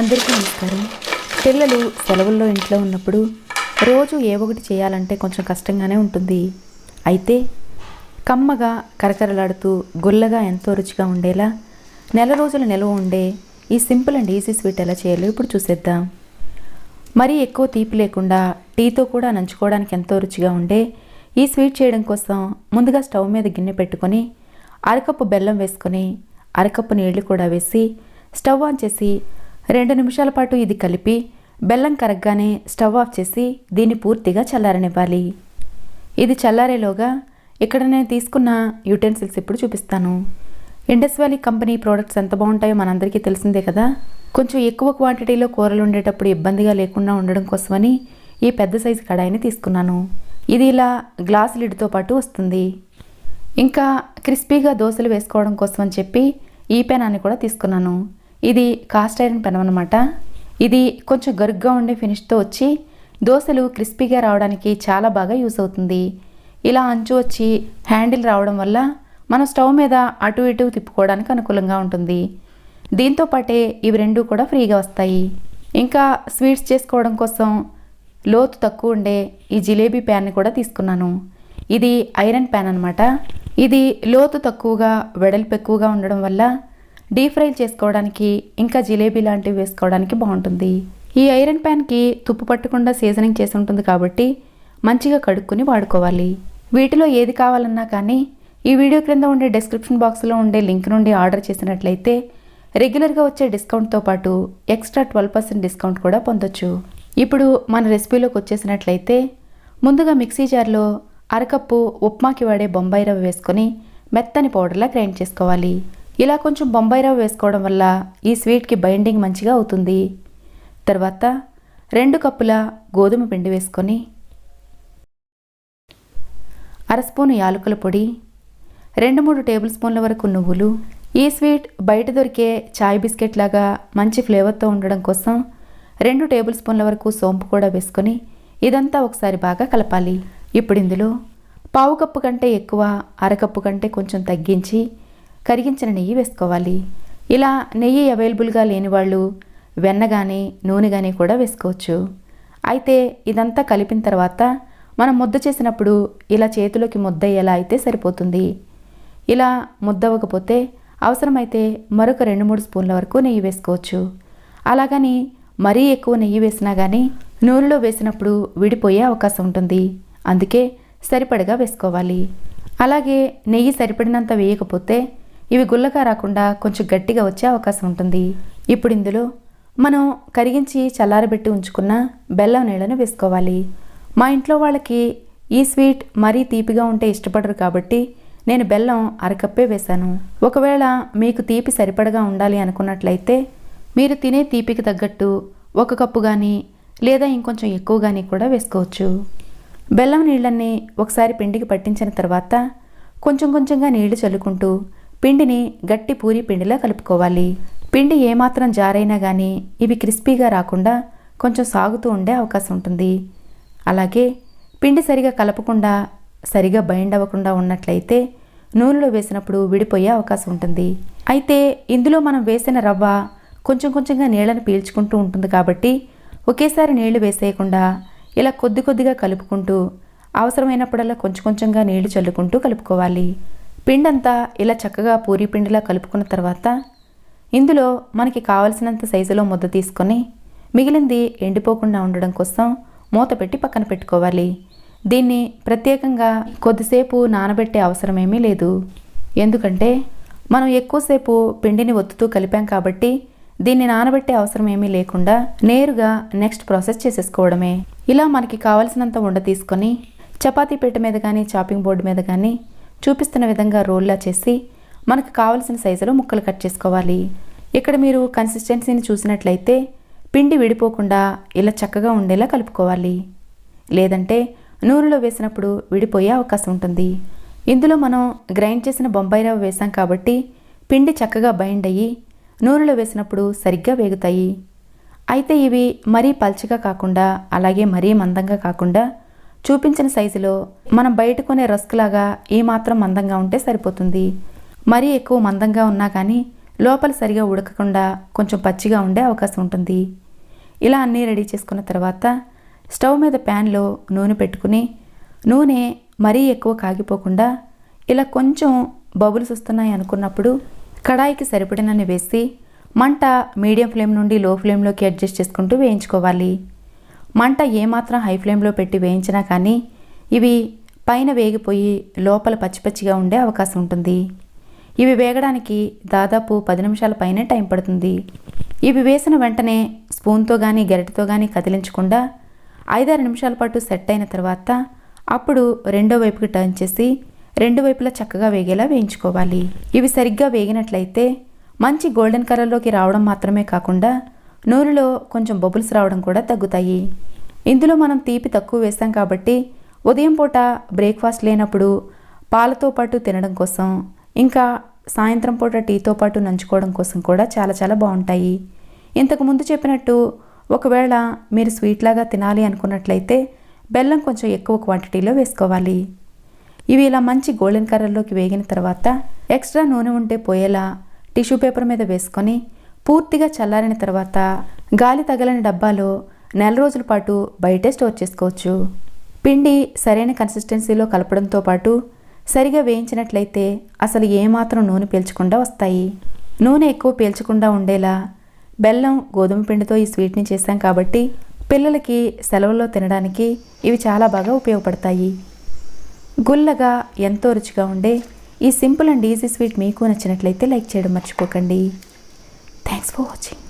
అందరికీ నమస్కారం. పిల్లలు సెలవుల్లో ఇంట్లో ఉన్నప్పుడు రోజు ఏ ఒకటి చేయాలంటే కొంచెం కష్టంగానే ఉంటుంది. అయితే కమ్మగా కరకరలాడుతూ గుల్లగా ఎంతో రుచిగా ఉండేలా నెల రోజులు నిల్వ ఉండే ఈ సింపుల్ అండ్ ఈజీ స్వీట్ ఎలా చేయాలో ఇప్పుడు చూసేద్దాం. మరీ ఎక్కువ తీపి లేకుండా టీతో కూడా నంచుకోవడానికి ఎంతో రుచిగా ఉండే ఈ స్వీట్ చేయడం కోసం ముందుగా స్టవ్ మీద గిన్నె పెట్టుకొని అరకప్పు బెల్లం వేసుకొని అరకప్పు నీళ్ళు కూడా వేసి స్టవ్ ఆన్ చేసి రెండు నిమిషాల పాటు ఇది కలిపి బెల్లం కరగ్గానే స్టవ్ ఆఫ్ చేసి దీన్ని పూర్తిగా చల్లారనివ్వాలి. ఇది చల్లారేలోగా ఇక్కడ నేను తీసుకున్న యూటెన్సిల్స్ ఇప్పుడు చూపిస్తాను. ఇండస్ వ్యాలీ కంపెనీ ప్రోడక్ట్స్ ఎంత బాగుంటాయో మనందరికీ తెలిసిందే కదా? కొంచెం ఎక్కువ క్వాంటిటీలో కూరలు ఉండేటప్పుడు ఇబ్బందిగా లేకుండా ఉండడం కోసమని ఈ పెద్ద సైజు కడాయిని తీసుకున్నాను. ఇది ఇలా గ్లాస్ లిడ్తో పాటు వస్తుంది. ఇంకా క్రిస్పీగా దోశలు వేసుకోవడం కోసం అని చెప్పి ఈ పెనాన్ని కూడా తీసుకున్నాను. ఇది కాస్ట్ ఐరన్ పెనం అనమాట ఇది కొంచెం గరుగ్గా ఉండే ఫినిష్తో వచ్చి దోశలు క్రిస్పీగా రావడానికి చాలా బాగా యూస్ అవుతుంది. ఇలా అంచు వచ్చి హ్యాండిల్ రావడం వల్ల మనం స్టవ్ మీద అటు ఇటు తిప్పుకోవడానికి అనుకూలంగా ఉంటుంది. దీంతో పాటే ఇవి రెండు కూడా ఫ్రీగా వస్తాయి. ఇంకా స్వీట్స్ చేసుకోవడం కోసం లోతు తక్కువ ఉండే ఈ జిలేబీ ప్యాన్ని కూడా తీసుకున్నాను. ఇది ఐరన్ ప్యాన్ అనమాట ఇది లోతు తక్కువగా వెడల్పు ఎక్కువగా ఉండడం వల్ల డీప్ ఫ్రై చేసుకోవడానికి ఇంకా జిలేబీ లాంటివి వేసుకోవడానికి బాగుంటుంది. ఈ ఐరన్ ప్యాన్కి తుప్పు పట్టకుండా సీజనింగ్ చేసి ఉంటుంది కాబట్టి మంచిగా కడుక్కుని వాడుకోవాలి. వీటిలో ఏది కావాలన్నా కానీ ఈ వీడియో క్రింద ఉండే డిస్క్రిప్షన్ బాక్స్లో ఉండే లింక్ నుండి ఆర్డర్ చేసినట్లయితే రెగ్యులర్గా వచ్చే డిస్కౌంట్తో పాటు ఎక్స్ట్రా ట్వెల్వ్ పర్సెంట్ డిస్కౌంట్ కూడా పొందొచ్చు. ఇప్పుడు మన రెసిపీలోకి వచ్చేసినట్లయితే ముందుగా మిక్సీ జార్లో అరకప్పు ఉప్మాకి వాడే బొంబాయి రవ్వ వేసుకొని మెత్తని పౌడర్లా గ్రైండ్ చేసుకోవాలి. ఇలా కొంచెం బొంబాయి రవ్వ వేసుకోవడం వల్ల ఈ స్వీట్కి బైండింగ్ మంచిగా అవుతుంది. తర్వాత రెండు కప్పుల గోధుమ పిండి వేసుకొని అర స్పూను యాలకుల పొడి రెండు మూడు టేబుల్ స్పూన్ల వరకు నువ్వులు ఈ స్వీట్ బయట దొరికే చాయ్ బిస్కెట్ లాగా మంచి ఫ్లేవర్తో ఉండడం కోసం రెండు టేబుల్ స్పూన్ల వరకు సోంపు కూడా వేసుకొని ఇదంతా ఒకసారి బాగా కలపాలి. ఇప్పుడు ఇందులో పావు కప్పు కంటే ఎక్కువ అరకప్పు కంటే కొంచెం తగ్గించి కరిగించిన నెయ్యి వేసుకోవాలి. ఇలా నెయ్యి అవైలబుల్గా లేని వాళ్ళు వెన్న కానీ నూనె కానీ కూడా వేసుకోవచ్చు. అయితే ఇదంతా కలిపిన తర్వాత మనం ముద్ద చేసినప్పుడు ఇలా చేతిలోకి ముద్ద అయ్యేలా అయితే సరిపోతుంది. ఇలా ముద్దవ్వకపోతే అవసరమైతే మరొక రెండు మూడు స్పూన్ల వరకు నెయ్యి వేసుకోవచ్చు. అలాగని మరీ ఎక్కువ నెయ్యి వేసినా కానీ నూనెలో వేసినప్పుడు విడిపోయే అవకాశం ఉంటుంది. అందుకే సరిపడగా వేసుకోవాలి. అలాగే నెయ్యి సరిపడినంత వేయకపోతే ఇవి గుల్లగా రాకుండా కొంచెం గట్టిగా వచ్చే అవకాశం ఉంటుంది. ఇప్పుడు ఇందులో మనం కరిగించి చల్లారబెట్టి ఉంచుకున్న బెల్లం నీళ్ళను వేసుకోవాలి. మా ఇంట్లో వాళ్ళకి ఈ స్వీట్ మరీ తీపిగా ఉంటే ఇష్టపడరు కాబట్టి నేను బెల్లం అరకప్పే వేశాను. ఒకవేళ మీకు తీపి సరిపడగా ఉండాలి అనుకున్నట్లయితే మీరు తినే తీపికి తగ్గట్టు ఒక కప్పు కానీ లేదా ఇంకొంచెం ఎక్కువ కానీ కూడా వేసుకోవచ్చు. బెల్లం నీళ్ళన్నీ ఒకసారి పిండికి పట్టించిన తర్వాత కొంచెం కొంచెంగా నీళ్ళు చల్లుకుంటూ పిండిని గట్టి పూరి పిండిలా కలుపుకోవాలి. పిండి ఏమాత్రం జారైనా కానీ ఇవి క్రిస్పీగా రాకుండా కొంచెం సాగుతూ ఉండే అవకాశం ఉంటుంది. అలాగే పిండి సరిగా కలపకుండా సరిగా బైండ్ అవ్వకుండా ఉన్నట్లయితే నూనెలో వేసినప్పుడు విడిపోయే అవకాశం ఉంటుంది. అయితే ఇందులో మనం వేసిన రవ్వ కొంచెం కొంచెంగా నీళ్ళను పీల్చుకుంటూ ఉంటుంది కాబట్టి ఒకేసారి నీళ్ళు వేసేయకుండా ఇలా కొద్ది కొద్దిగా కలుపుకుంటూ అవసరమైనప్పుడల్లా కొంచెం కొంచెంగా నీళ్ళు చల్లుకుంటూ కలుపుకోవాలి. పిండంతా ఇలా చక్కగా పూరి పిండిలా కలుపుకున్న తర్వాత ఇందులో మనకి కావలసినంత సైజులో ముద్ద తీసుకొని మిగిలింది ఎండిపోకుండా ఉండడం కోసం మూత పెట్టి పక్కన పెట్టుకోవాలి. దీన్ని ప్రత్యేకంగా కొద్దిసేపు నానబెట్టే అవసరమేమీ లేదు. ఎందుకంటే మనం ఎక్కువసేపు పిండిని ఒత్తుతూ కలిపాం కాబట్టి దీన్ని నానబెట్టే అవసరం ఏమీ లేకుండా నేరుగా నెక్స్ట్ ప్రాసెస్ చేసేసుకోవడమే. ఇలా మనకి కావలసినంత ఉండ తీసుకొని చపాతీ పీట మీద కానీ చాపింగ్ బోర్డు మీద కానీ చూపిస్తున్న విధంగా రోల్లా చేసి మనకు కావలసిన సైజులో ముక్కలు కట్ చేసుకోవాలి. ఇక్కడ మీరు కన్సిస్టెన్సీని చూసినట్లయితే పిండి విడిపోకుండా ఇలా చక్కగా ఉండేలా కలుపుకోవాలి. లేదంటే నూనెలో వేసినప్పుడు విడిపోయే అవకాశం ఉంటుంది. ఇందులో మనం గ్రైండ్ చేసిన బొంబాయి రవ్వ వేసాం కాబట్టి పిండి చక్కగా బైండ్ అయ్యి నూనెలో వేసినప్పుడు సరిగ్గా వేగుతాయి. అయితే ఇవి మరీ పల్చగా కాకుండా అలాగే మరీ మందంగా కాకుండా చూపించిన సైజులో మనం బయట కొనే రస్క్ లాగా ఏమాత్రం మందంగా ఉంటే సరిపోతుంది. మరీ ఎక్కువ మందంగా ఉన్నా కానీ లోపల సరిగా ఉడకకుండా కొంచెం పచ్చిగా ఉండే అవకాశం ఉంటుంది. ఇలా అన్నీ రెడీ చేసుకున్న తర్వాత స్టవ్ మీద ప్యాన్లో నూనె పెట్టుకుని నూనె మరీ ఎక్కువ కాగిపోకుండా ఇలా కొంచెం బబుల్స్ వస్తున్నాయి అనుకున్నప్పుడు కడాయికి సరిపడినన్ని వేసి మంట మీడియం ఫ్లేమ్ నుండి లో ఫ్లేమ్లోకి అడ్జస్ట్ చేసుకుంటూ వేయించుకోవాలి. మంట ఏమాత్రం హై ఫ్లేమ్లో పెట్టి వేయించినా కానీ ఇవి పైన వేగిపోయి లోపల పచ్చిపచ్చిగా ఉండే అవకాశం ఉంటుంది. ఇవి వేగడానికి దాదాపు పది నిమిషాల పైనే టైం పడుతుంది. ఇవి వేసిన వెంటనే స్పూన్తో కానీ గరిటతో కానీ కదిలించకుండా ఐదారు నిమిషాల పాటు సెట్ అయిన తర్వాత అప్పుడు రెండో వైపుకి టర్న్ చేసి రెండు వైపులా చక్కగా వేగేలా వేయించుకోవాలి. ఇవి సరిగ్గా వేగినట్లయితే మంచి గోల్డెన్ కలర్లోకి రావడం మాత్రమే కాకుండా నూనెలో కొంచెం బబుల్స్ రావడం కూడా తగ్గుతాయి. ఇందులో మనం తీపి తక్కువ వేసాం కాబట్టి ఉదయం పూట బ్రేక్ఫాస్ట్ లేనప్పుడు పాలతో పాటు తినడం కోసం ఇంకా సాయంత్రం పూట టీతో పాటు నంచుకోవడం కోసం కూడా చాలా చాలా బాగుంటాయి. ఇంతకుముందు చెప్పినట్టు ఒకవేళ మీరు స్వీట్ లాగా తినాలి అనుకున్నట్లయితే బెల్లం కొంచెం ఎక్కువ క్వాంటిటీలో వేసుకోవాలి. ఇవి ఇలా మంచి గోల్డెన్ కలర్లోకి వేగిన తర్వాత ఎక్స్ట్రా నూనె ఉంటే పోయేలా టిష్యూ పేపర్ మీద వేసుకొని పూర్తిగా చల్లారిన తర్వాత గాలి తగలని డబ్బాలో నెల రోజుల పాటు బయటే స్టోర్ చేసుకోవచ్చు. పిండి సరైన కన్సిస్టెన్సీలో కలపడంతో పాటు సరిగా వేయించినట్లయితే అసలు ఏమాత్రం నూనె పీల్చకుండా వస్తాయి. నూనె ఎక్కువ పీల్చకుండా ఉండేలా బెల్లం గోధుమ పిండితో ఈ స్వీట్ని చేశాం కాబట్టి పిల్లలకి సెలవుల్లో తినడానికి ఇవి చాలా బాగా ఉపయోగపడతాయి. గుల్లగా ఎంతో రుచిగా ఉండే ఈ సింపుల్ అండ్ ఈజీ స్వీట్ మీకు నచ్చినట్లయితే లైక్ చేయడం మర్చిపోకండి. Thanks for watching.